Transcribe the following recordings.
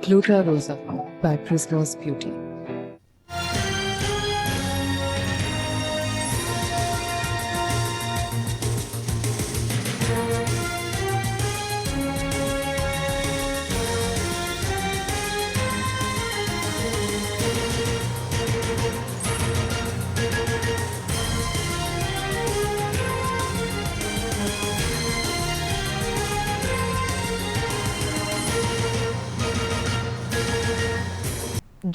Pluta Rosa by Prisma's Beauty.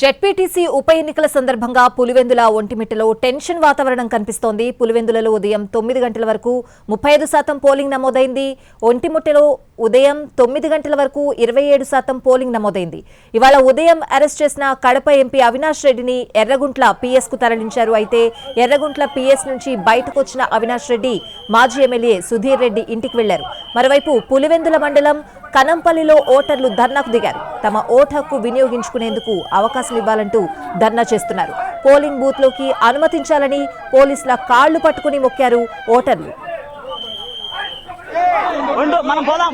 ZPTC ఉప ఎన్నికల సందర్భంగా పులివెందుల ఒంటిమిట్టలో టెన్షన్ వాతావరణం కనిపిస్తోంది. పులివెందులలో ఉదయం తొమ్మిది గంటల వరకు ముప్పై ఐదు శాతం పోలింగ్ నమోదైంది. ఒంటిమిట్టలో ఉదయం తొమ్మిది గంటల వరకు ఇరవై ఏడు శాతం పోలింగ్ నమోదైంది. ఇవాళ ఉదయం అరెస్ట్ చేసిన కడప ఎంపీ అవినాష్ రెడ్డిని ఎర్రగుంట్ల పీఎస్కు తరలించారు. అయితే ఎర్రగుంట్ల పీఎస్ నుంచి బయటకు వచ్చిన అవినాష్ రెడ్డి మాజీ ఎమ్మెల్యే సుధీర్ రెడ్డి ఇంటికి వెళ్ళారు. మరోవైపు పులివెందుల మండలం కనంపల్లిలో ఓటర్లు ధర్నాకు దిగారు. తమ ఓటు హక్కు వినియోగించుకునేందుకు అవకాశం ఇవ్వాలంటూ ధర్నా చేస్తున్నారు. పోలింగ్ బూత్లోకి అనుమతించాలని పోలీసుల కాళ్ళు పట్టుకుని మొక్కారు ఓటర్లు. మనం పోదాం.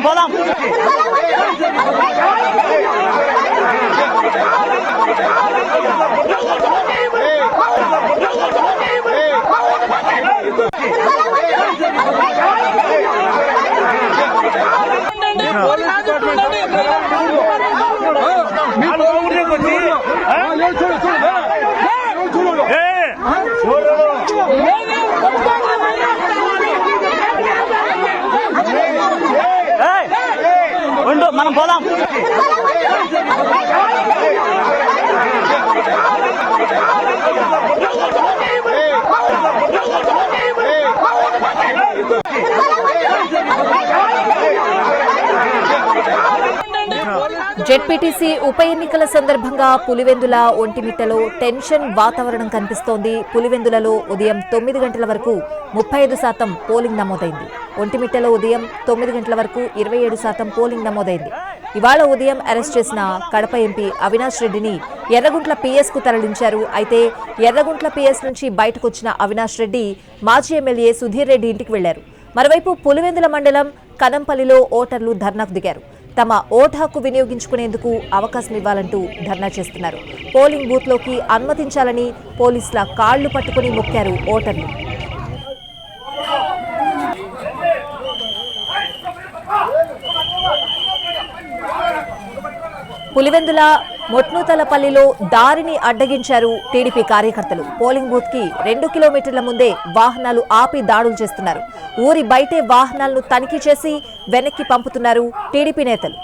ఉండు మనం పోదాం ఏయ్! ఉండు మనం పోదాం. జెడ్పీటీసీ ఉప ఎన్నికల సందర్భంగా పులివెందుల ఒంటిమిట్టలో టెన్షన్ వాతావరణం కనిపిస్తోంది. పులివెందులలో ఉదయం తొమ్మిది గంటల వరకు ముప్పై ఐదు శాతం పోలింగ్ నమోదైంది. ఒంటిమిట్టలో ఉదయం తొమ్మిది గంటల వరకు ఇరవై ఏడు శాతం పోలింగ్ నమోదైంది. ఇవాళ ఉదయం అరెస్ట్ చేసిన కడప ఎంపీ అవినాష్ రెడ్డిని ఎర్రగుంట్ల పీఎస్కు తరలించారు. అయితే ఎర్రగుంట్ల పీఎస్ నుంచి బయటకు వచ్చిన అవినాష్ రెడ్డి మాజీ ఎమ్మెల్యే సుధీర్ రెడ్డి ఇంటికి వెళ్ళారు. మరోవైపు పులివెందుల మండలం కదంపల్లిలో ఓటర్లు ధర్నాకు దిగారు. తమ ఓటు హక్కు వినియోగించుకునేందుకు అవకాశం ఇవ్వాలంటూ ధర్నా చేస్తున్నారు. పోలింగ్ బూత్లోకి అనుమతించాలని పోలీసుల కాళ్ళు పట్టుకుని మొక్కారు ఓటర్లు. పులివెందుల మొట్నూతలపల్లిలో దారిని అడ్డగించారు టీడీపీ కార్యకర్తలు. పోలింగ్ బూత్కి రెండు కిలోమీటర్ల ముందే వాహనాలు ఆపి దాడులు చేస్తున్నారు. ఊరి బయటే వాహనాలను తనిఖీ చేసి వెనక్కి పంపుతున్నారు టీడీపీ నేతలు.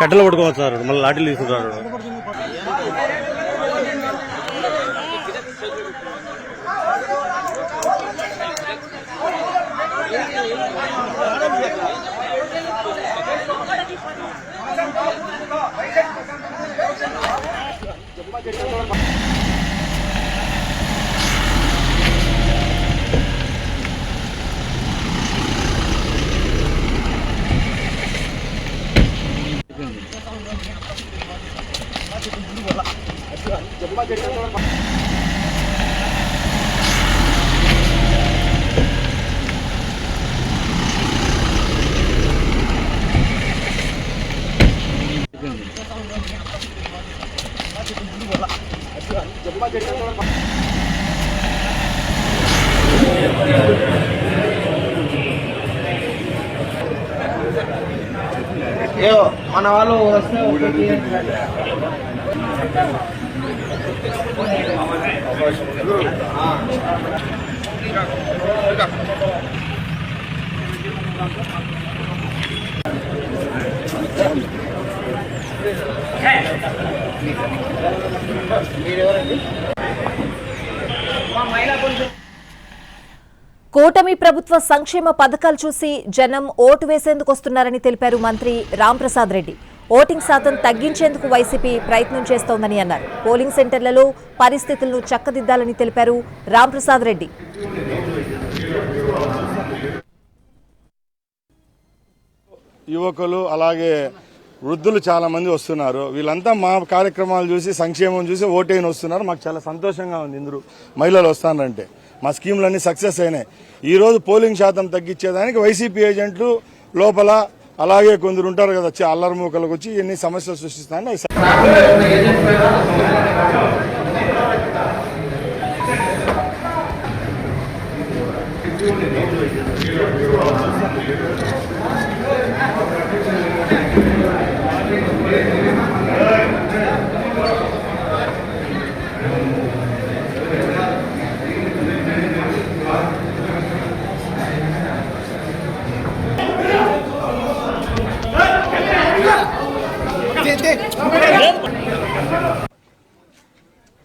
కట్టెలు పట్టుకోవచ్చు సార్. మళ్ళీ లాఠీలు తీసుకుంటారు. మన వాళ్ళు Thank. కూటమి ప్రభుత్వ సంక్షేమ పథకాలు చూసి జనం ఓటు వేసేందుకు వస్తున్నారని తెలిపారు మంత్రి రాంప్రసాద్ రెడ్డి. ఓటింగ్ శాతం తగ్గించేందుకు వైసీపీ ప్రయత్నం చేస్తోందని అన్నారు. పోలింగ్ సెంటర్లలో పరిస్థితులను చక్కదిద్దాలని తెలిపారు రాంప్రసాద్ రెడ్డి. యువకులు అలాగే వృద్ధులు చాలా మంది వస్తున్నారు. వీళ్ళంతా మా కార్యక్రమాలు చూసి సంక్షేమం చూసి ఓటైన వస్తున్నారు. మాకు చాలా సంతోషంగా ఉంది ఇందరూ మహిళలు వస్తానంటే. మా స్కీమ్లన్నీ సక్సెస్ అయినాయి. ఈ రోజు పోలింగ్ శాతం తగ్గించేదానికి వైసీపీ ఏజెంట్లు లోపల అలాగే కొందరు ఉంటారు కదా వచ్చి అల్లరి మూకలకు వచ్చి ఎన్ని సమస్యలు సృష్టిస్తారని అవి